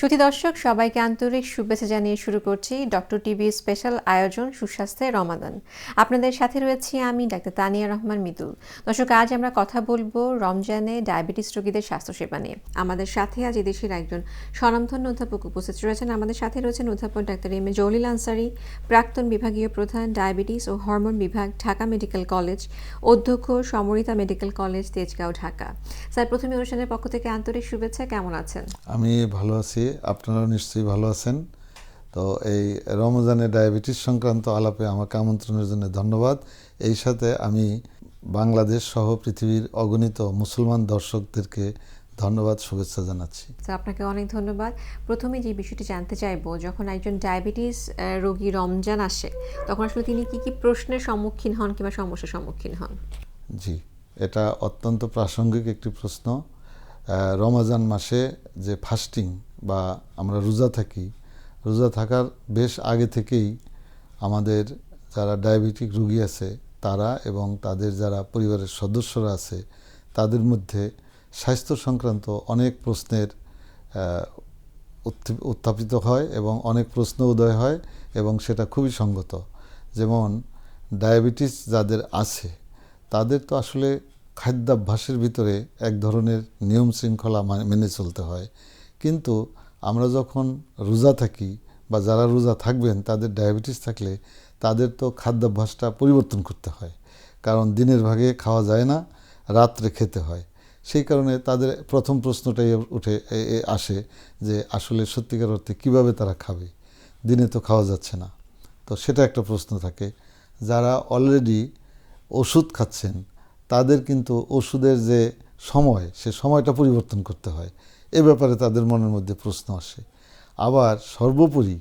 সুধী দর্শক, সবাইকে আন্তরিক শুভেচ্ছা জানিয়ে শুরু করছি ডক্টর টিভি স্পেশাল আয়োজন সুস্বাস্থ্যের রমাদান। আপনাদের সাথে রয়েছি আমি ডাক্তার তানিয়া রহমান মিতুল দর্শক, আজ আমরা কথা বলব রমজানে ডায়াবেটিস রোগীদের স্বাস্থ্যসেবা নিয়ে। আমাদের সাথে আজ এদেশের একজন স্বনামধন্য অধ্যাপক উপস্থিত রয়েছেন। আমাদের সাথে রয়েছেন অধ্যাপক doctor M A Jalil Ansari, প্রাক্তন বিভাগীয় প্রধান ডায়াবেটিস ও হরমোন বিভাগ, ঢাকা মেডিকেল কলেজ, অধ্যক্ষ Samorita medical college, Tejgaon, Dhaka. Sir, প্রথমে অনুষ্ঠানের পক্ষ থেকে আন্তরিক শুভেচ্ছা। কেমন আছেন? আমি ভালো আছি। আপনারাও নিশ্চয়ই ভালো আছেন। তো এই রমজানে ডায়াবেটিস সংক্রান্ত আলাপে আমাকে আমন্ত্রণের জন্য ধন্যবাদ। এই সাথে আমি বাংলাদেশ সহ পৃথিবীর অগণিত মুসলমান দর্শকদেরকে ধন্যবাদ শুভেচ্ছা জানাচ্ছি। তো আপনাকে অনেক ধন্যবাদ। প্রথমে যে বিষয়টি জানতে চাইব যখন একজন ডায়াবেটিস রোগী রমজান আসে তখন আসলে তিনি কি কি প্রশ্নের সম্মুখীন হন কিংবা সমস্যার সম্মুখীন হন? জি এটা অত্যন্ত প্রাসঙ্গিক একটি প্রশ্ন। রমাজান মাসে যে ফাস্টিং বা আমরা রোজা থাকি, রোজা থাকার বেশ আগে থেকেই আমাদের যারা ডায়াবেটিক রুগী আছে তারা এবং তাদের যারা পরিবারের সদস্যরা আছে তাদের মধ্যে স্বাস্থ্য সংক্রান্ত অনেক প্রশ্নের উত্থাপিত হয় এবং অনেক প্রশ্ন উদয় হয় এবং সেটা খুবই সঙ্গত। যেমন ডায়াবেটিস যাদের আছে তাদের তো আসলে খাদ্যাভ্যাসের ভিতরে এক ধরনের নিয়ম শৃঙ্খলা মেনে চলতে হয়। কিন্তু আমরা যখন রোজা থাকি বা যারা রোজা থাকবেন, তাদের ডায়াবেটিস থাকলে তাদের তো খাদ্যাভ্যাসটা পরিবর্তন করতে হয়। কারণ দিনের ভাগে খাওয়া যায় না, রাত্রে খেতে হয়। সেই কারণে তাদের প্রথম প্রশ্নটাই উঠে আসে যে আসলে সত্যিকার অর্থে কীভাবে তারা খাবে? দিনে তো খাওয়া যাচ্ছে না। তো সেটা একটা প্রশ্ন থাকে। যারা অলরেডি ওষুধ খাচ্ছেন, তাদের কিন্তু ওষুধের যে সময়, সে সময়টা পরিবর্তন করতে হয়। এ ব্যাপারে তাদের মনের মধ্যে প্রশ্ন আসে। আবার সর্বোপরি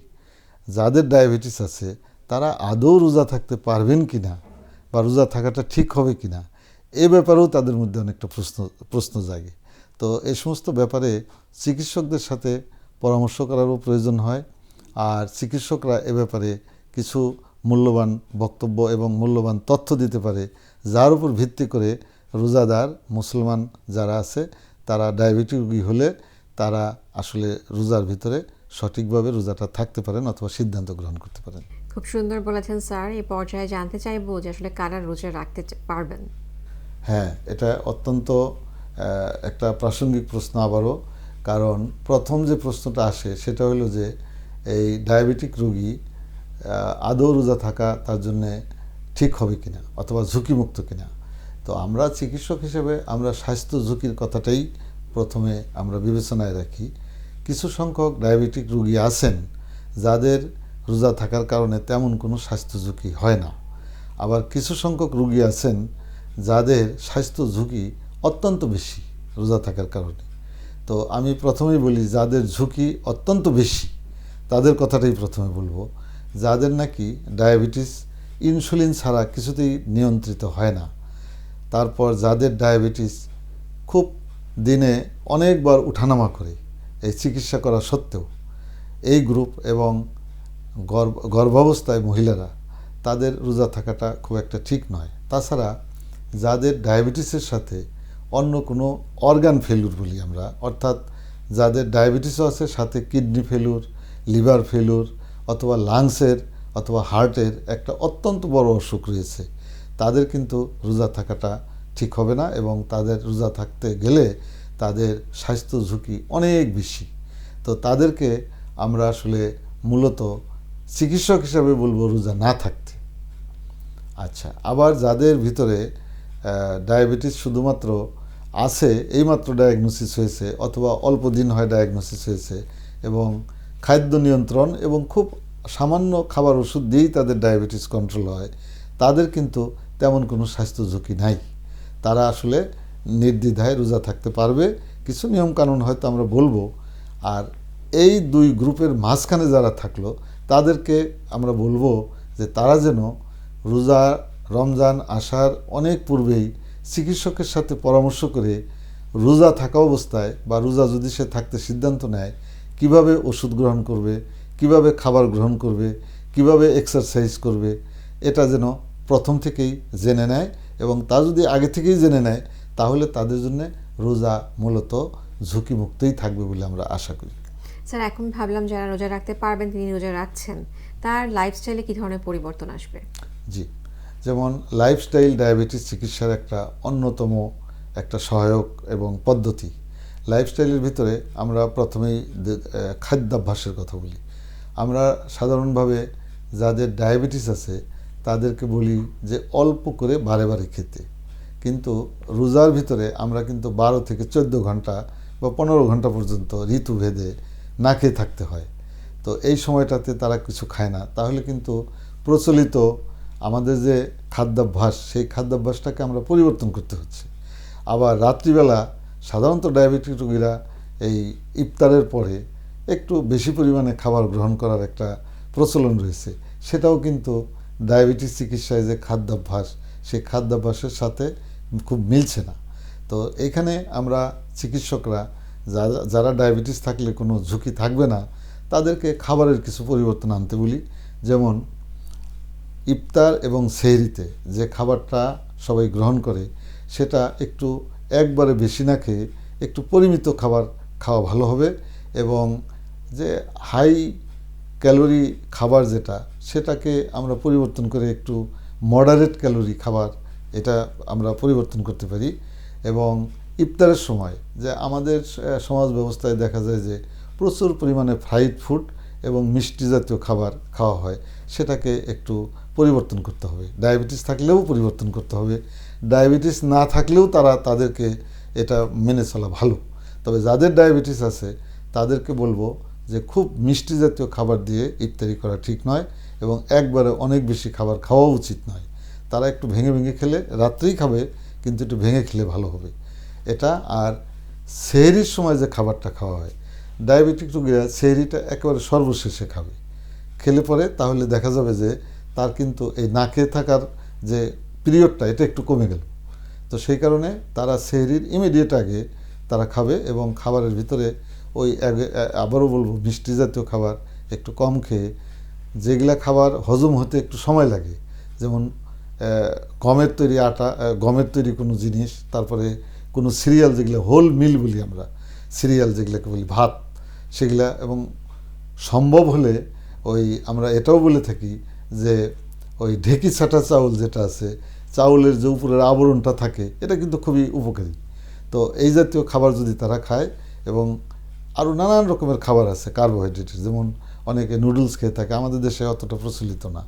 যাদের ডায়াবেটিস আছে, তারা আদৌ রোজা থাকতে পারবেন কি না বা রোজা থাকাটা ঠিক হবে কি না এ ব্যাপারেও তাদের মধ্যে অনেকটা প্রশ্ন প্রশ্ন জাগে। তো এই সমস্ত ব্যাপারে চিকিৎসকদের সাথে পরামর্শ করারও প্রয়োজন হয় আর চিকিৎসকরা এ ব্যাপারে কিছু মূল্যবান বক্তব্য এবং মূল্যবান তথ্য দিতে পারে, যার উপর ভিত্তি করে রোজাদার, মুসলমান যারা আছে তারা ডায়াবেটিক রোগী হলে তারা আসলে রোজার ভিতরে সঠিকভাবে রোজাটা থাকতে পারেন অথবা সিদ্ধান্ত গ্রহণ করতে পারেন। খুব সুন্দর বলেছেন স্যার। এই পর্যায়ে জানতে চাইব যে আসলে কারা রোজা রাখতে পারবেন? হ্যাঁ এটা অত্যন্ত একটা প্রাসঙ্গিক প্রশ্ন আবারও। কারণ প্রথম যে প্রশ্নটা আসে সেটা হলো যে এই ডায়াবেটিক রোগী আদৌ রোজা থাকা তার জন্যে ঠিক হবে কিনা অথবা ঝুঁকিমুক্ত কিনা? তো আমরা চিকিৎসক হিসেবে আমরা স্বাস্থ্য ঝুঁকির কথাটাই প্রথমে আমরা বিবেচনায় রাখি। কিছু সংখ্যক ডায়াবেটিক রোগী আছেন যাদের রোজা থাকার কারণে তেমন কোনো স্বাস্থ্য ঝুঁকি হয় না। আবার কিছু সংখ্যক রোগী আছেন যাদের স্বাস্থ্য ঝুঁকি অত্যন্ত বেশি রোজা থাকার কারণে। তো আমি প্রথমেই বলি, যাদের ঝুঁকি অত্যন্ত বেশি, তাদের কথাটাই প্রথমে বলব। যাদের নাকি ডায়াবেটিস, ইনসুলিন ছাড়া কিছুতেই নিয়ন্ত্রিত হয় না। তারপর যাদের ডায়াবেটিস খুব দিনে অনেকবার উঠানামা করে, এই চিকিৎসা করা সত্ত্বেও এই গ্রুপ এবং গর্ভ, গর্ভাবস্থায় মহিলারা তাদের রোজা থাকাটা খুব একটা ঠিক নয়। তাছাড়া যাদের ডায়াবেটিসের সাথে অন্য কোনো অর্গান ফেলুর বলি আমরা, অর্থাৎ যাদের ডায়াবেটিসও আছে, সাথে কিডনি ফেলুর, লিভার ফেলুর অথবা লাংসের অথবা হার্টের একটা অত্যন্ত বড় অসুখ রয়েছে। তাদের কিন্তু রোজা থাকাটা ঠিক হবে না এবং তাদের রোজা থাকতে গেলে তাদের স্বাস্থ্য ঝুঁকি অনেক বেশি। তো তাদেরকে আমরা আসলে মূলত চিকিৎসক হিসাবে বলব রোজা না থাকতে। আচ্ছা আবার যাদের ভিতরে ডায়াবেটিস শুধুমাত্র আছে, এইমাত্র ডায়াগনোসিস হয়েছে অথবা অল্প দিন হয় ডায়াগনোসিস হয়েছে এবং খাদ্য নিয়ন্ত্রণ এবং খুব সামান্য খাবার ওষুধ দিয়েই তাদের ডায়াবেটিস কন্ট্রোল হয়, তাদের কিন্তু তেমন কোনো স্বাস্থ্য ঝুঁকি নাই। তারা আসলে নির্দ্বিধায় রোজা থাকতে পারবে। কিছু নিয়মকানুন হয়তো আমরা বলব। আর এই দুই গ্রুপের মাঝখানে যারা থাকল, তাদেরকে আমরা বলব যে তারা যেন রোজা, রমজান আসার অনেক পূর্বেই চিকিৎসকের সাথে পরামর্শ করে রোজা থাকা অবস্থায় বা রোজা যদি সে থাকতে সিদ্ধান্ত নেয়, কীভাবে ওষুধ গ্রহণ করবে, কীভাবে খাবার গ্রহণ করবে, কীভাবে এক্সারসাইজ করবে, এটা যেন প্রথম থেকেই জেনে নেয় এবং তা যদি আগে থেকেই জেনে নেয় তাহলে তাদের জন্য রোজা মূলত ঝুঁকিমুক্তই থাকবে বলে আমরা আশা করি। স্যার এখন ভাবলাম যারা রোজা রাখতে পারবেন তিনি রোজা রাখছেন তার লাইফস্টাইলে কি ধরনের পরিবর্তন আসবে? জি যেমন লাইফস্টাইল ডায়াবেটিস চিকিৎসার একটা অন্যতম একটা সহায়ক এবং পদ্ধতি। লাইফস্টাইলের ভিতরে আমরা প্রথমেই খাদ্যাভ্যাসের কথা বলি। আমরা সাধারণভাবে যাদের ডায়াবেটিস আছে তাদেরকে বলি যে অল্প করে বারে বারে খেতে। কিন্তু রোজার ভিতরে আমরা কিন্তু বারো থেকে চোদ্দ ঘণ্টা বা পনেরো ঘণ্টা পর্যন্ত ঋতুভেদে না খেয়ে থাকতে হয়। তো এই সময়টাতে তারা কিছু খায় না। তাহলে কিন্তু প্রচলিত আমাদের যে খাদ্যাভ্যাস, সেই খাদ্যাভ্যাসটাকে আমরা পরিবর্তন করতে হচ্ছে। আবার রাত্রিবেলা সাধারণত ডায়াবেটিক রোগীরা এই ইফতারের পরে একটু বেশি পরিমাণে খাবার গ্রহণ করার একটা প্রচলন রয়েছে। সেটাও কিন্তু ডায়াবেটিস চিকিৎসায় যে খাদ্যাভ্যাস, সেই খাদ্যাভ্যাসের সাথে খুব মিলছে না। তো এখানে আমরা চিকিৎসকরা যারা যারা ডায়াবেটিস থাকলে কোনো ঝুঁকি থাকবে না, তাদেরকে খাবারের কিছু পরিবর্তন আনতে বলি। যেমন, ইফতার এবং সেহরিতে যে খাবারটা সবাই গ্রহণ করে, সেটা একটু একবারে বেশি না খেয়ে একটু পরিমিত খাবার খাওয়া ভালো হবে এবং যে হাই ক্যালোরি খাবার যেটা, সেটাকে আমরা পরিবর্তন করে একটু মডারেট ক্যালোরি খাবার এটা আমরা পরিবর্তন করতে পারি। এবং ইফতারের সময় যে আমাদের সমাজ ব্যবস্থায় দেখা যায় যে প্রচুর পরিমাণে ফ্রাইড ফুড এবং মিষ্টি জাতীয় খাবার খাওয়া হয়, সেটাকে একটু পরিবর্তন করতে হবে। ডায়াবেটিস থাকলেও পরিবর্তন করতে হবে। ডায়াবেটিস না থাকলেও তারা তাদেরকে এটা মেনে চলা ভালো। তবে যাদের ডায়াবেটিস আছে, তাদেরকে বলব যে খুব মিষ্টি জাতীয় খাবার দিয়ে ইফতারি করা ঠিক নয় এবং একবারে অনেক বেশি খাবার খাওয়া উচিত নয়। তারা একটু ভেঙে ভেঙে খেলে, রাত্রেই খাবে, কিন্তু একটু ভেঙে খেলে ভালো হবে। এটা আর সেহরির সময় যে খাবারটা খাওয়া হয়, ডায়াবেটিক রোগীরা সেহরিটা একেবারে সর্বশেষে খাবে। খেলে পরে তাহলে দেখা যাবে যে তার কিন্তু এই না খেয়ে থাকার যে পিরিয়ডটা, এটা একটু কমে গেল। তো সেই কারণে তারা সেহরির ইমিডিয়েট আগে তারা খাবে এবং খাবারের ভিতরে ওই আবারও বলব, মিষ্টি জাতীয় খাবার একটু কম খেয়ে, যেগুলা খাবার হজম হতে একটু সময় লাগে, যেমন গমের তৈরি আটা গমের তৈরি কোনো জিনিস, তারপরে কোনো সিরিয়াল যেগুলো, হোল মিল বলি আমরা, সিরিয়াল যেগুলোকে বলি, ভাত, সেগুলা এবং সম্ভব হলে ওই আমরা এটাও বলে থাকি যে, ওই ঢেকি ছাটা চাউল যেটা আছে, চাউলের যে উপরের আবরণটা থাকে, এটা কিন্তু খুবই উপকারী। তো এই জাতীয় খাবার যদি তারা খায় এবং আরও নানান রকমের খাবার আছে কার্বোহাইড্রেটের যেমন অনেকে নুডলস খেয়ে থাকে আমাদের দেশে অতটা প্রচলিত না।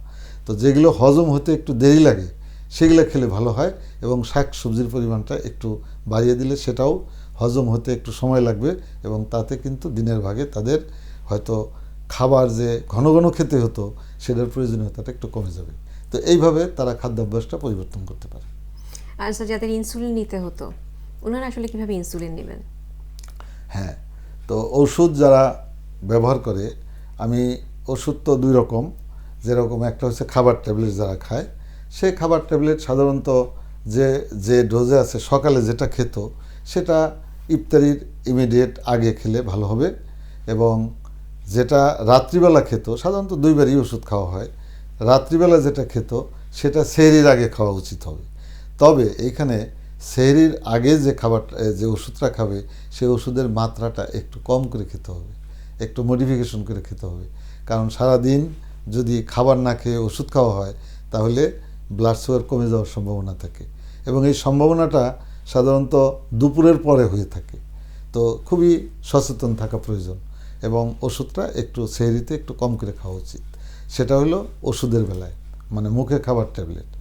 তো যেগুলো হজম হতে একটু দেরি লাগে সেগুলো খেলে ভালো হয় এবং শাক সবজির পরিমাণটা একটু বাড়িয়ে দিলে সেটাও হজম হতে একটু সময় লাগবে এবং তাতে কিন্তু দিনের ভাগে তাদের হয়তো খাবার যে ঘন ঘন খেতে হতো সেটার প্রয়োজনীয়তাটা একটু কমে যাবে। তো এইভাবে তারা খাদ্যাভ্যাসটা পরিবর্তন করতে পারে। আর স্যার যাদের ইনসুলিন নিতে হতো ওনারা আসলে কীভাবে ইনসুলিন নেবেন? হ্যাঁ তো ওষুধ যারা ব্যবহার করে, আমি ওষুধ তো দুই রকম, যেরকম একটা হচ্ছে খাবার ট্যাবলেট যারা খায় সেই খাবার ট্যাবলেট সাধারণত যে যে ডোজে আছে, সকালে যেটা খেত, সেটা ইফতারির ইমিডিয়েট আগে খেলে ভালো হবে এবং যেটা রাত্রিবেলা খেত, সাধারণত দুইবারই ওষুধ খাওয়া হয়, রাত্রিবেলা যেটা খেত, সেটা সেহরির আগে খাওয়া উচিত হবে। তবে এইখানে সেহরির আগে যে খাবার যে ওষুধটা খাবে, সেই ওষুধের মাত্রাটা একটু কম করে খেতে হবে, একটু মডিফিকেশন করে খেতে হবে। কারণ সারাদিন যদি খাবার না খেয়ে ওষুধ খাওয়া হয়, তাহলে ব্লাড সুগার কমে যাওয়ার সম্ভাবনা থাকে। এবং এই সম্ভাবনাটা সাধারণত দুপুরের পরে হয়ে থাকে। তো খুবই সচেতন থাকা প্রয়োজন এবং ওষুধটা একটু সেহরিতে একটু কম করে খাওয়া উচিত। সেটা হলো ওষুধের বেলায় মানে মুখে খাবার ট্যাবলেট।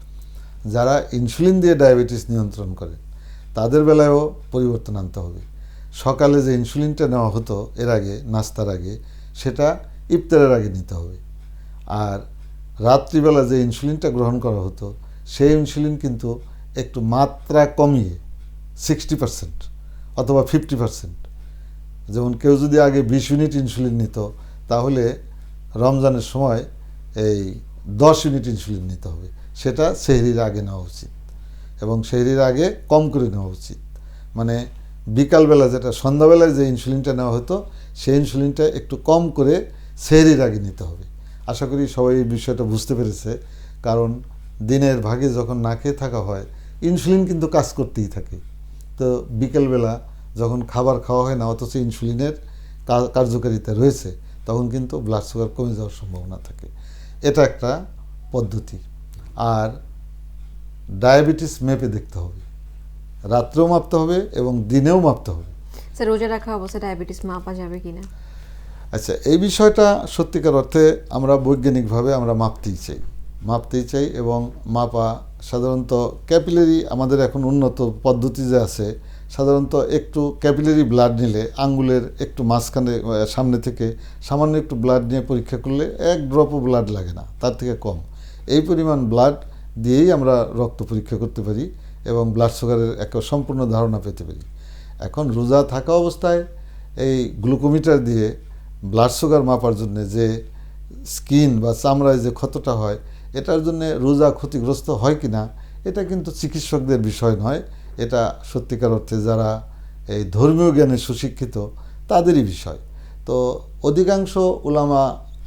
যারা ইনসুলিন দিয়ে ডায়াবেটিস নিয়ন্ত্রণ করে, তাদের বেলায়ও পরিবর্তন আনতে হবে। সকালে যে ইনসুলিনটা নেওয়া হতো এর আগে, নাস্তার আগে, সেটা ইফতারের আগে নিতে হবে। আর রাত্রিবেলা যে ইনসুলিনটা গ্রহণ করা হতো, সেই ইনসুলিন কিন্তু একটু মাত্রা কমিয়ে সিক্সটি পার্সেন্ট অথবা ফিফটি পার্সেন্ট যেমন কেউ যদি আগে বিশ ইউনিট ইনসুলিন নিত, তাহলে রমজানের সময় এই দশ ইউনিট ইনসুলিন নিতে হবে। সেটা সেহরির আগে নেওয়া উচিত এবং সেহরির আগে কম করে নেওয়া উচিত। মানে বিকালবেলা যেটা, সন্ধ্যাবেলায় যে ইনসুলিনটা নেওয়া হতো, সেই ইনসুলিনটা একটু কম করে সেহরির আগে নিতে হবে। আশা করি সবাই এই বিষয়টা বুঝতে পেরেছে। কারণ দিনের ভাগে যখন না খেয়ে থাকা হয়, ইনসুলিন কিন্তু কাজ করতেই থাকে। তো বিকেলবেলা যখন খাবার খাওয়া হয় না, অথচ ইনসুলিনের কার্যকারিতা রয়েছে, তখন কিন্তু ব্লাড সুগার কমে যাওয়ার সম্ভাবনা থাকে। এটা একটা পদ্ধতি। আর ডায়াবেটিস মেপে দেখতে হবে। রাত্রেও মাপতে হবে এবং দিনেও মাপতে হবে। স্যার রোজা রাখা অবস্থায় ডায়াবেটিস মাপা যাবে কি না আচ্ছা এই বিষয়টা সত্যিকার অর্থে আমরা বৈজ্ঞানিকভাবে আমরা মাপতেই চাই। মাপতেই চাই এবং মাপা সাধারণত ক্যাপিলারি আমাদের এখন উন্নত পদ্ধতি যে আছে সাধারণত একটু ক্যাপিলারি ব্লাড নিলে আঙ্গুলের একটু মাঝখানে সামনে থেকে সামান্য একটু ব্লাড নিয়ে পরীক্ষা করলে এক ড্রপও ব্লাড লাগে না তার থেকে কম। এই পরিমাণ ব্লাড দিয়েই আমরা রক্ত পরীক্ষা করতে পারি এবং ব্লাড সুগারের একটা সম্পূর্ণ ধারণা পেতে পারি। এখন রোজা থাকা অবস্থায় এই গ্লুকোমিটার দিয়ে ব্লাড সুগার মাপার জন্য যে স্কিন বা চামড়ায় যে ক্ষতটা হয়, এটার জন্য রোজা ক্ষতিগ্রস্ত হয় কি না এটা কিন্তু চিকিৎসকদের বিষয় নয়। এটা সত্যিকার অর্থে যারা এই ধর্মীয় জ্ঞানে সুশিক্ষিত, তাদেরই বিষয়। তো অধিকাংশ উলামা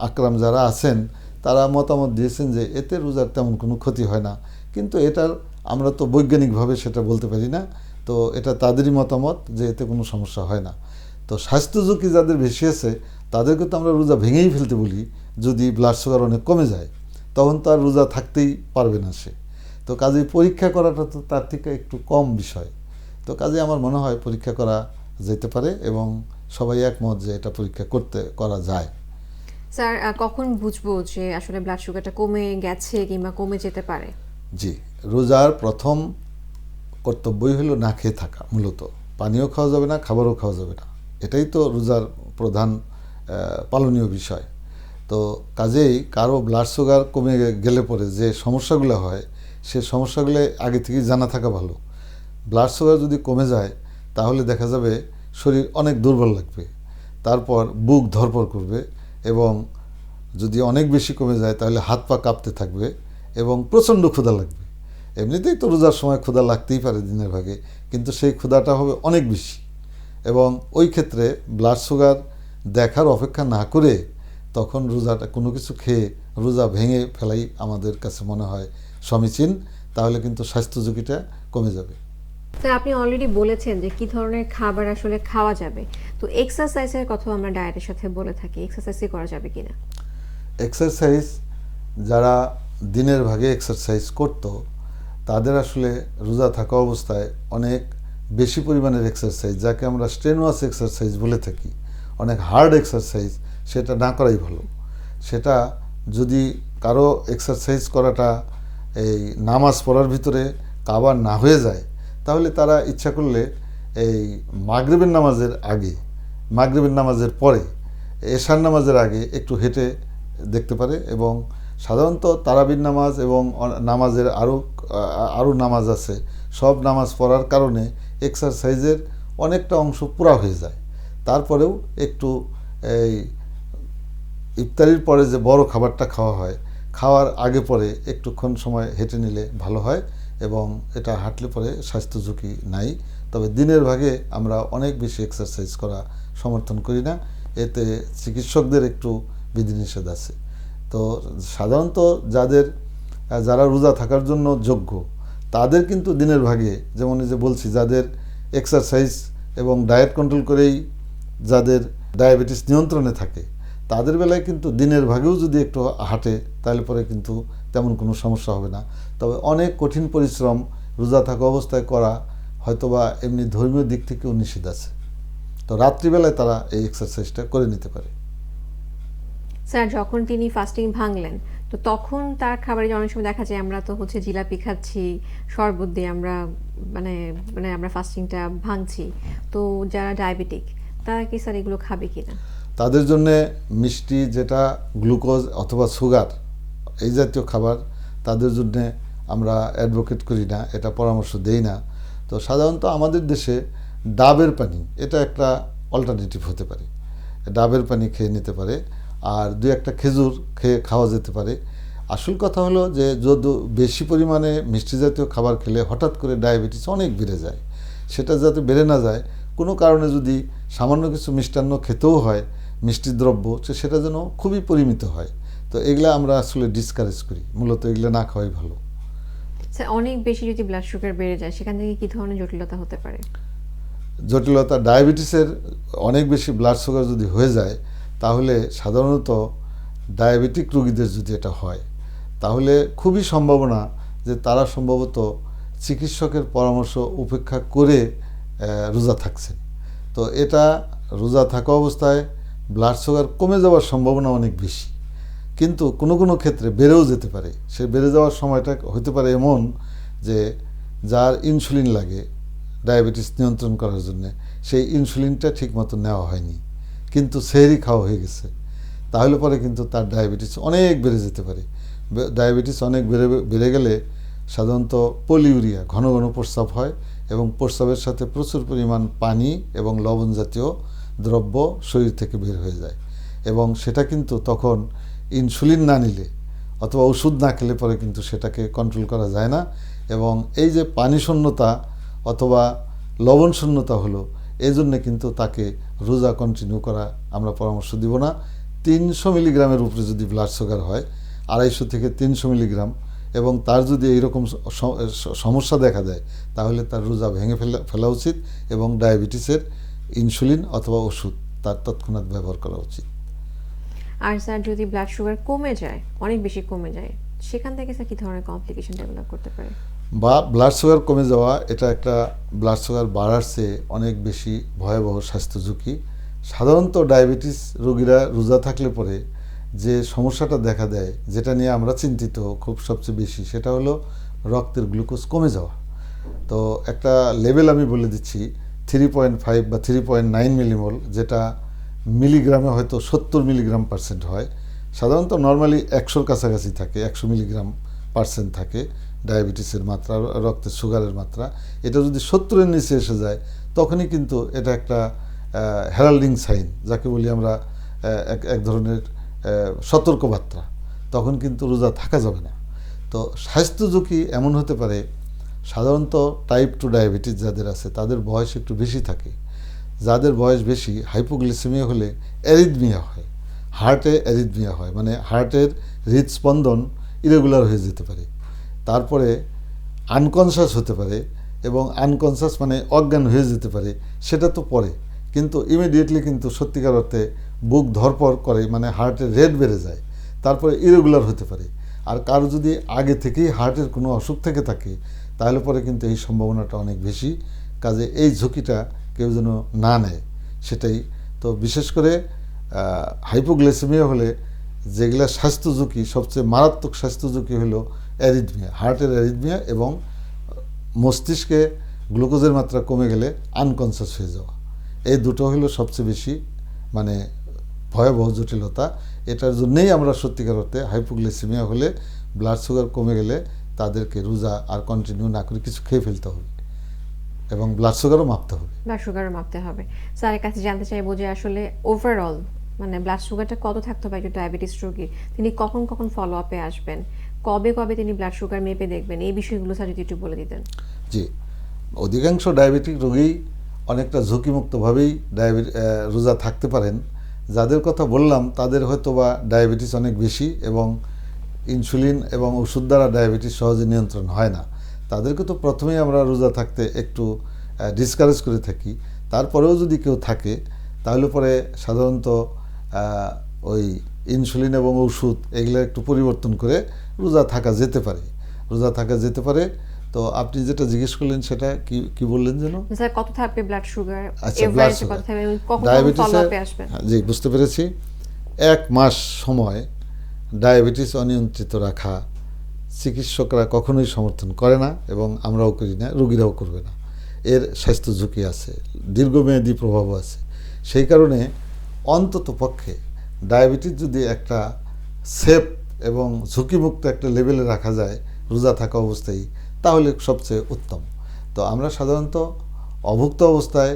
আকরাম যারা আছেন তারা মতামত দিয়েছেন যে এতে রোজার তেমন কোনো ক্ষতি হয় না। কিন্তু এটার আমরা তো বৈজ্ঞানিকভাবে সেটা বলতে পারি না। তো এটা তাদেরই মতামত যে এতে কোনো সমস্যা হয় না। তো স্বাস্থ্য ঝুঁকি যাদের বেশি আছে, তাদেরকে তো আমরা রোজা ভেঙেই ফেলতে বলি। যদি ব্লাড সুগার অনেক কমে যায়, তখন তো আর রোজা থাকতেই পারবে না সে। তো কাজেই পরীক্ষা করাটা তো তার থেকে একটু কম বিষয়। তো কাজে আমার মনে হয় পরীক্ষা করা যেতে পারে এবং সবাই একমত যে এটা পরীক্ষা করতে, করা যায়। স্যার কখন বুঝব যে আসলে ব্লাড সুগারটা কমে গেছে কিংবা কমে যেতে পারে? জি, রোজার প্রথম কর্তব্যই হলো না খেয়ে থাকা, মূলত। পানীয় খাওয়া যাবে না, খাবারও খাওয়া যাবে না। এটাই তো রোজার প্রধান পালনীয় বিষয়। তো কাজেই কারও ব্লাড সুগার কমে গেলে পরে যে সমস্যাগুলো হয়, সে সমস্যাগুলো আগে থেকেই জানা থাকা ভালো। ব্লাড সুগার যদি কমে যায়, তাহলে দেখা যাবে শরীর অনেক দুর্বল লাগবে। তারপর বুক ধরপড় করবে এবং যদি অনেক বেশি কমে যায়, তাহলে হাত পা কাঁপতে থাকবে এবং প্রচণ্ড ক্ষুধা লাগবে। এমনিতেই তো রোজার সময় ক্ষুধা লাগতেই পারে দিনের ভাগে, কিন্তু সেই ক্ষুধাটা হবে অনেক বেশি। এবং ওই ক্ষেত্রে ব্লাড সুগার দেখার অপেক্ষা না করে তখন রোজাটা কোনো কিছু খেয়ে রোজা ভেঙে ফেলাই আমাদের কাছে মনে হয় সমীচীন, তাহলে কিন্তু স্বাস্থ্য ঝুঁকিটা কমে যাবে। স্যার আপনি অলরেডি বলেছেন যে কি ধরনের খাবার আসলে খাওয়া যাবে। তো এক্সারসাইজের কথা আমরা ডায়েটের সাথে বলে থাকি এক্সারসাইজ করা যাবে কিনা? এক্সারসাইজ যারা দিনের ভাগে এক্সারসাইজ করত, তাদের আসলে রোজা থাকা অবস্থায় অনেক বেশি পরিমাণের এক্সারসাইজ যাকে আমরা স্ট্রেনুয়াস এক্সারসাইজ বলে থাকি। অনেক হার্ড এক্সারসাইজ সেটা না করাই ভালো। সেটা যদি কারও এক্সারসাইজ করাটা এই নামাজ পড়ার ভিতরে কাবার না হয়ে যায় তাহলে তারা ইচ্ছা করলে এই মাগরিবের নামাজের আগে, মাগরিবের নামাজের পরে, এশার নামাজের আগে একটু হেঁটে দেখতে পারে এবং সাধারণত তারাবির নামাজ এবং নামাজের আরও আরও নামাজ আছে। সব নামাজ পড়ার কারণে এক্সারসাইজের অনেকটা অংশ পুরা হয়ে যায়। তারপরেও একটু এই ইফতারির পরে যে বড় খাবারটা খাওয়া হয়, খাওয়ার আগে পরে একটুক্ষণ সময় হেঁটে নিলে ভালো হয়। এবং এটা হাঁটলে পরে স্বাস্থ্য ঝুঁকি নাই। তবে দিনের ভাগে আমরা অনেক বেশি এক্সারসাইজ করা সমর্থন করি না। এতে চিকিৎসকদের একটু বিধিনিষেধ আছে। তো সাধারণত যাদের, যারা রোজা থাকার জন্য যোগ্য, তাদের কিন্তু দিনের ভাগে, যেমন যে বলছি, যাদের এক্সারসাইজ এবং ডায়েট কন্ট্রোল করেই যাদের ডায়াবেটিস নিয়ন্ত্রণে থাকে, তাদের বেলায় কিন্তু দিনের ভাগেও যদি একটু হাঁটে, তাহলে পরে কিন্তু তেমন কোনো সমস্যা হবে না। তবে অনেক কঠিন পরিশ্রম রোজা থাকা অবস্থায় করা হয়তোবা এমনি ধর্মীয় দিক থেকেও নিষেধ আছে। তো রাত্রিবেলায় তারা এই এক্সারসাইজটা করে নিতে পারে। স্যার যখন তিনি ফাস্টিং ভাঙলেন তো তখন তার খাবারে অনেক সময় দেখা যায় আমরা তো হচ্ছে জিলাপি খাচ্ছি শরবত দিয়ে আমরা মানে মানে আমরা ফাস্টিংটা ভাঙছি। তো যারা ডায়াবেটিক তারা কি স্যার এগুলো খাবে কিনা? তাদের জন্যে মিষ্টি যেটা গ্লুকোজ অথবা সুগার এই জাতীয় খাবার তাদের জন্যে আমরা অ্যাডভোকেট করি না, এটা পরামর্শ দেই না। তো সাধারণত আমাদের দেশে ডাবের পানি, এটা একটা অল্টারনেটিভ হতে পারে। ডাবের পানি খেয়ে নিতে পারে, আর দু একটা খেজুর খেয়ে খাওয়া যেতে পারে। আসল কথা হলো যে যদি বেশি পরিমাণে মিষ্টি জাতীয় খাবার খেলে হঠাৎ করে ডায়াবেটিস অনেক বেড়ে যায়। সেটা যাতে বেড়ে না যায়, কোনো কারণে যদি সামান্য কিছু মিষ্টান্ন খেতেও হয়, মিষ্টি দ্রব্য সেটা যেন খুবই পরিমিত হয়। তো এগুলো আমরা আসলে ডিসকারেজ করি। মূলত এগুলো না খাওয়াই ভালো। স্যার অনেক বেশি যদি ব্লাড সুগার বেড়ে যায় সেখান থেকে কি ধরনের জটিলতা হতে পারে? জটিলতা ডায়াবেটিসের অনেক বেশি ব্লাড সুগার যদি হয়ে যায় তাহলে সাধারণত ডায়াবেটিক রোগীদের যদি এটা হয় তাহলে খুবই সম্ভাবনা যে তারা সম্ভবত চিকিৎসকের পরামর্শ উপেক্ষা করে রোজা থাকছেন তো এটা রোজা থাকা অবস্থায় ব্লাড সুগার কমে যাওয়ার সম্ভাবনা অনেক বেশি। কিন্তু কোনো কোনো ক্ষেত্রে বেড়েও যেতে পারে। সে বেড়ে যাওয়ার সময়টা হতে পারে এমন যে, যার ইনসুলিন লাগে ডায়াবেটিস নিয়ন্ত্রণ করার জন্য, সেই ইনসুলিনটা ঠিকমতো নেওয়া হয়নি। কিন্তু সেহরি খাওয়া হয়ে গেছে। তাহলে পরে কিন্তু তার ডায়াবেটিস অনেক বেড়ে যেতে পারে। ডায়াবেটিস অনেক বেড়ে বেড়ে গেলে সাধারণত পলিউরিয়া, ঘন ঘন প্রস্রাব হয় এবং প্রস্রাবের সাথে প্রচুর পরিমাণ পানি এবং লবণ জাতীয় দ্রব্য শরীর থেকে বের হয়ে যায়। এবং সেটা কিন্তু তখন ইনসুলিন না নিলে অথবা ওষুধ না খেলে পরে কিন্তু সেটাকে কন্ট্রোল করা যায় না। এবং এই যে পানি শূন্যতা অথবা লবণ শূন্যতা হলো এই জন্যে কিন্তু তাকে রোজা কন্টিনিউ করা আমরা পরামর্শ দিব না। তিনশো মিলিগ্রামের উপরে যদি ব্লাড সুগার হয়, আড়াইশো থেকে তিনশো মিলিগ্রাম এবং তার যদি এইরকম সমস্যা দেখা দেয়, তাহলে তার রোজা ভেঙে ফেলা ফেলা উচিত এবং ডায়াবেটিসের ইনসুলিন অথবা ওষুধ তার তৎক্ষণাৎ ব্যবহার করা উচিত। আর স্যার, যদি ব্লাড সুগার কমে যায়, অনেক বেশি কমে যায়, সেখান থেকে স্যার কি ধরনের কমপ্লিকেশন ডেভেলপ করতে পারে? বা ব্লাড সুগার কমে যাওয়া, এটা একটা ব্লাড সুগার বাড়ার চেয়ে অনেক বেশি ভয়াবহ স্বাস্থ্য ঝুঁকি। সাধারণত ডায়াবেটিস রোগীরা রোজা থাকলে পরে যে সমস্যাটা দেখা দেয়, যেটা নিয়ে আমরা চিন্তিত খুব সবচেয়ে বেশি, সেটা হলো রক্তের গ্লুকোজ কমে যাওয়া। তো একটা লেভেল আমি বলে দিচ্ছি থ্রি পয়েন্ট ফাইভ বা থ্রি পয়েন্ট নাইন মিলিমোল যেটা মিলিগ্রামে হয়তো সত্তর মিলিগ্রাম পার্সেন্ট হয়। সাধারণত নর্মালি একশোর কাছাকাছি থাকে, একশো মিলিগ্রাম পার্সেন্ট থাকে ডায়াবেটিসের মাত্রা, রক্তের সুগারের মাত্রা। এটা যদি সত্তরের নিচে এসে যায়, তখনই কিন্তু এটা একটা হেরাল্ডিং সাইন যাকে বলি আমরা এক এক ধরনের সতর্কবার্তা। তখন কিন্তু রোজা থাকা যাবে না। তো স্বাস্থ্য ঝুঁকি এমন হতে পারে, সাধারণত টাইপ টু ডায়াবেটিস যাদের আছে, তাদের বয়স একটু বেশি থাকে। যাদের বয়স বেশি হাইপোগ্লিসেমিয়া হলে অ্যারিদমিয়া হয় হার্টে অ্যারিদমিয়া হয় মানে হার্টের হৃদস্পন্দন ইরেগুলার হয়ে যেতে পারে। তারপরে আনকনসাস হতে পারে এবং আনকনসাস মানে অজ্ঞান হয়ে যেতে পারে, সেটা তো পরে। কিন্তু ইমিডিয়েটলি কিন্তু সত্যিকার অর্থে বুক ধরপর করে মানে হার্টের রেট বেড়ে যায়, তারপরে ইরেগুলার হতে পারে। আর কারও যদি আগে থেকেই হার্টের কোনো অসুখ থেকে থাকে, তাহলে পরে কিন্তু এই সম্ভাবনাটা অনেক বেশি। কাজে এই ঝুঁকিটা কেউ যেন না নেয়, সেটাই। তো বিশেষ করে হাইপোগ্লাইসেমিয়া হলে যেগুলা স্বাস্থ্য ঝুঁকি সবচেয়ে মারাত্মক স্বাস্থ্য ঝুঁকি হলো অ্যারিথমিয়া হার্টের অ্যারিথমিয়া এবং মস্তিষ্কে গ্লুকোজের মাত্রা কমে গেলে আনকনসিয়াস হয়ে যাওয়া। এই দুটো হলো সবচেয়ে বেশি মানে ভয়াবহ জটিলতা। এটার জন্যেই আমরা সত্যিকার অর্থে হাইপোগ্লাইসেমিয়া হলে ব্লাড সুগার কমে গেলে তাদেরকে রোজা আর কন্টিনিউ না করে কিছু খেয়ে ফেলতে হবে। এবং ব্লাড সুগারও মাপতে হবে। ব্লাড সুগারও মাপতে হবে। স্যারের কাছে জানতে চাইব যে আসলে ওভারঅল মানে ব্লাড সুগারটা কত থাকতে হবে একজন ডায়াবেটিস রোগীর? তিনি কখন কখন ফলো আপে আসবেন? কবে কবে তিনি ব্লাড সুগার মেপে দেখবেন? এই বিষয়গুলো স্যার যদি একটু বলে দিতেন। জি। অধিকাংশ ডায়াবেটিক রোগী অনেকটা ঝুঁকিমুক্তভাবেই ডায়াবেটি রোজা থাকতে পারেন। যাদের কথা বললাম তাদের হয়তো বা ডায়াবেটিস অনেক বেশি এবং ইনসুলিন এবং ওষুধ দ্বারা ডায়াবেটিস সহজে নিয়ন্ত্রণ হয় না। তাদেরকে তো প্রথমেই আমরা রোজা থাকতে একটু ডিসকারেজ করে থাকি। তারপরেও যদি কেউ থাকে তাহলে পরে সাধারণত ওই ইনসুলিন এবং ওষুধ এগুলো একটু পরিবর্তন করে রোজা থাকা যেতে পারে। রোজা থাকা যেতে পারে। তো আপনি যেটা জিজ্ঞেস করলেন সেটা কি কি বললেন যেন? স্যার কত থাকবে ব্লাড সুগার আচ্ছা ব্লাড সুগার হ্যাঁ, জি বুঝতে পেরেছি। এক মাস সময় ডায়াবেটিস অনিয়ন্ত্রিত রাখা চিকিৎসকরা কখনোই সমর্থন করে না এবং আমরাও করি না, রোগীরাও করবে না। এর স্বাস্থ্য ঝুঁকি আছে, দীর্ঘমেয়াদী প্রভাবও আছে। সেই কারণে অন্তত পক্ষে ডায়াবেটিস যদি একটা সেফ এবং ঝুঁকিমুক্ত একটা লেভেলে রাখা যায়, রোজা থাকা অবস্থায়, তাহলে সবচেয়ে উত্তম। তো আমরা সাধারণত অভুক্ত অবস্থায়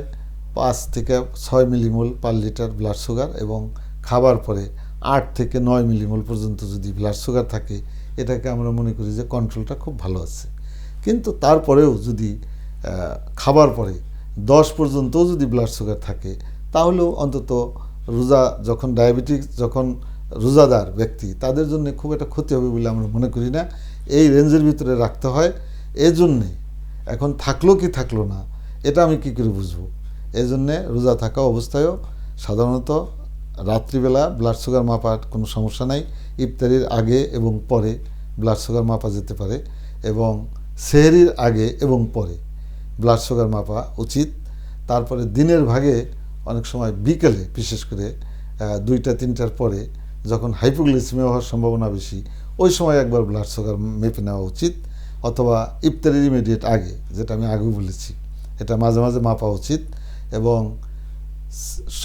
পাঁচ থেকে ছয় millimole per litre blood sugar এবং খাবার পরে আট থেকে নয় মিলিমোল পর্যন্ত যদি ব্লাড সুগার থাকে এটাকে আমরা মনে করি যে কন্ট্রোলটা খুব ভালো আছে। কিন্তু তারপরেও যদি খাবার পরে দশ পর্যন্তও যদি ব্লাড সুগার থাকে, তাহলেও অন্তত রোজা যখন ডায়াবেটিক যখন রোজাদার ব্যক্তি, তাদের জন্য খুব একটা ক্ষতি হবে বলে আমরা মনে করি না। এই রেঞ্জের ভিতরে রাখতে হয়। এজন্যে এখন থাকল কি থাকল না, এটা আমি কি করে বুঝব? এই জন্যে রোজা থাকা অবস্থায়ও সাধারণত রাত্রিবেলা ব্লাড সুগার মাপার কোনো সমস্যা নাই। ইফতারির আগে এবং পরে ব্লাড সুগার মাপা যেতে পারে এবং সেহরির আগে এবং পরে ব্লাড সুগার মাপা উচিত। তারপরে দিনের ভাগে অনেক সময় বিকেলে, বিশেষ করে দুইটা, তিনটার পরে যখন হাইপোগ্লিসিমিয়া হওয়ার সম্ভাবনা বেশি, ওই সময় একবার ব্লাড সুগার মেপে নেওয়া উচিত অথবা ইফতারির ইমিডিয়েট আগে, যেটা আমি আগেও বলেছি। এটা মাঝে মাঝে মাপা উচিত এবং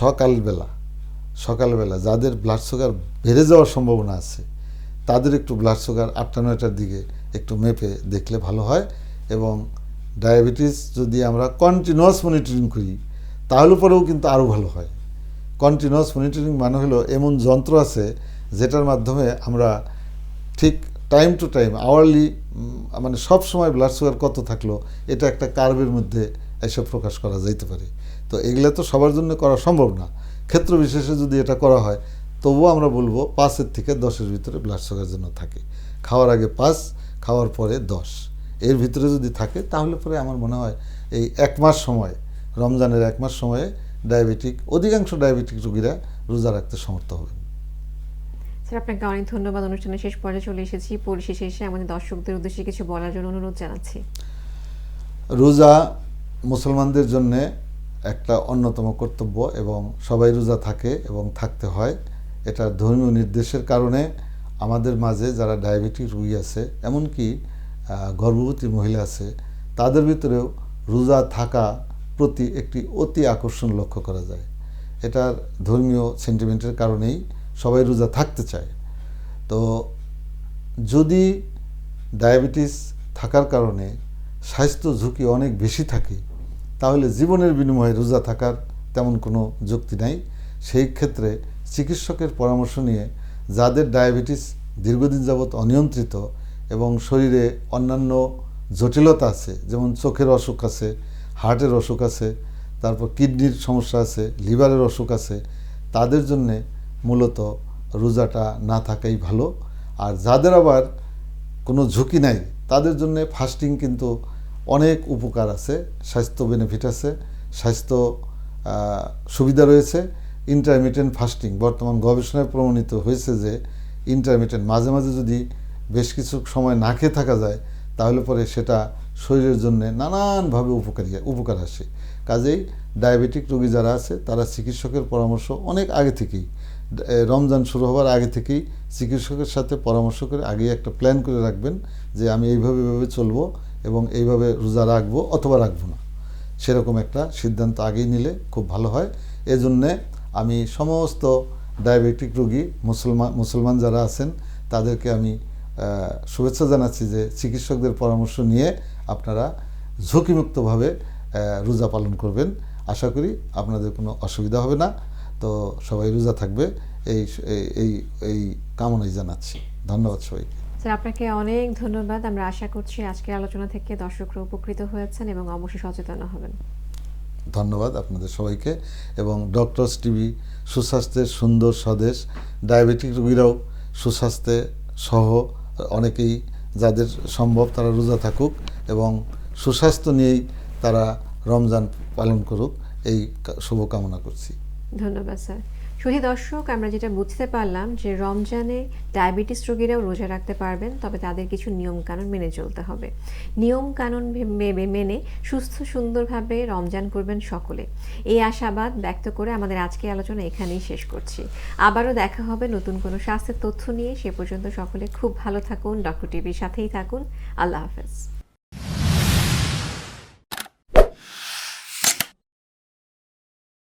সকালবেলা সকালবেলা, যাদের ব্লাড সুগার বেড়ে যাওয়ার সম্ভাবনা আছে, তাদের একটু ব্লাড সুগার আটটা, নয়টার দিকে একটু মেপে দেখলে ভালো হয় এবং ডায়াবেটিস যদি আমরা কন্টিনিউয়াস মনিটরিং করি, তাহলে পরেও কিন্তু আরও ভালো হয়। কন্টিনিউয়াস মনিটরিং মানে হলো এমন যন্ত্র আছে, যেটার মাধ্যমে আমরা ঠিক টাইম টু টাইম আওয়ারলি মানে সব সময় ব্লাড সুগার কত থাকল, এটা একটা কার্ভের মধ্যে এসব প্রকাশ করা যাইতে পারে। তো এগুলো তো সবার জন্য করা সম্ভব না। ক্ষেত্র বিশেষে যদি এটা করা হয় তবুও আমরা বলব পাঁচের থেকে দশের ভিতরে ব্লাড সুগার যেন থাকে। খাওয়ার আগে পাঁচ খাওয়ার পরে দশ। এর ভিতরে যদি থাকে তাহলে পরে আমার মনে হয় এই এক মাস সময় রমজানের এক মাস সময়ে ডায়াবেটিক অধিকাংশ ডায়াবেটিক রোগীরা রোজা রাখতে সমর্থ হবেন। স্যার আপনাকে অনেক ধন্যবাদ। অনুষ্ঠানের শেষ পর্যায়ে চলে এসেছি। পরিশেষে এসে আমাদের দর্শকদের উদ্দেশ্যে কিছু বলার জন্য অনুরোধ জানাচ্ছি। রোজা মুসলমানদের জন্য একটা অন্যতম কর্তব্য এবং সবাই রোজা থাকে এবং থাকতে হয়। এটা ধর্মীয় নির্দেশের কারণে আমাদের মাঝে যারা ডায়াবেটিক রোগী আছে, এমনকি গর্ভবতী মহিলা আছে, তাদের ভিতরেও রোজা থাকা প্রতি একটি অতি আকর্ষণ লক্ষ্য করা যায়। এটার ধর্মীয় সেন্টিমেন্টের কারণেই সবাই রোজা থাকতে চায়। তো যদি ডায়াবেটিস থাকার কারণে স্বাস্থ্য ঝুঁকি অনেক বেশি থাকে তাহলে জীবনের বিনিময়ে রোজা থাকার তেমন কোনো যুক্তি নাই। সেই ক্ষেত্রে চিকিৎসকের পরামর্শ নিয়ে যাদের ডায়াবেটিস দীর্ঘদিন যাবৎ অনিয়ন্ত্রিত এবং শরীরে অন্যান্য জটিলতা আছে, যেমন চোখের অসুখ আছে, হার্টের অসুখ আছে, তারপর কিডনির সমস্যা আছে, লিভারের অসুখ আছে, তাদের জন্যে মূলত রোজাটা না থাকাই ভালো। আর যাদের আবার কোনো ঝুঁকি নাই, তাদের জন্যে ফাস্টিং কিন্তু অনেক উপকার আছে, স্বাস্থ্য বেনিফিট আছে, স্বাস্থ্য সুবিধা রয়েছে। ইন্টারমিটেন্ট ফাস্টিং বর্তমান গবেষণায় প্রমাণিত হয়েছে যে ইন্টারমিটেন্ট মাঝে মাঝে যদি বেশ কিছু সময় না খেয়ে থাকা যায়, তাহলে পরে সেটা শরীরের জন্য নানানভাবে উপকারী, উপকার আসে। কাজেই ডায়াবেটিক রোগী যারা আছে, তারা চিকিৎসকের পরামর্শ অনেক আগে থেকেই রমজান শুরু হওয়ার আগে থেকেই চিকিৎসকের সাথে পরামর্শ করে আগে একটা প্ল্যান করে রাখবেন যে আমি এইভাবে এইভাবে চলবো। এবং এইভাবে রোজা রাখব অথবা রাখব না। সেরকম একটা সিদ্ধান্ত আগেই নিলে খুব ভালো হয়। এজন্যে আমি সমস্ত ডায়াবেটিক রোগী মুসলমান মুসলমান যারা আছেন, তাদেরকে আমি শুভেচ্ছা জানাচ্ছি যে চিকিৎসকদের পরামর্শ নিয়ে আপনারা ঝুঁকিমুক্তভাবে রোজা পালন করবেন। আশা করি আপনাদের কোনো অসুবিধা হবে না। তো সবাই রোজা থাকবে এই, এই- এই কামনাই জানাচ্ছি। ধন্যবাদ সবাইকে। স্যার আপনাকে অনেক ধন্যবাদ। আমরা আশা করছি আজকের আলোচনা থেকে দর্শকরা উপকৃত হয়েছেন এবং অবশ্যই সচেতন হবেন। ধন্যবাদ আপনাদের সবাইকে এবং ডক্টরস টিভি সুস্বাস্থ্যের সুন্দর স্বদেশ ডায়াবেটিক রোগীরাও সুস্বাস্থ্যে সহ অনেকেই যাদের সম্ভব তারা রোজা থাকুক এবং সুস্বাস্থ্য নিয়েই তারা রমজান পালন করুক। এই শুভকামনা করছি। ধন্যবাদ স্যার। সুধী দর্শক, আমরা যেটা বুঝতে পারলাম যে রমজানে ডায়াবেটিস রোগীরাও রোজা রাখতে পারবেন, তবে তাদের কিছু নিয়ম কানুন মেনে চলতে হবে। নিয়ম কানুন মে- মেনে সুস্থ, সুন্দরভাবে রমজান করবেন সকলে। এই আশাবাদ ব্যক্ত করে আমাদের আজকের আলোচনা এখানেই শেষ করছি। আবারও দেখা হবে নতুন কোনো স্বাস্থ্যের তথ্য নিয়ে। সে পর্যন্ত সকলে খুব ভালো থাকুন। ডক্টর টিভির সাথেই থাকুন। আল্লাহ হাফেজ।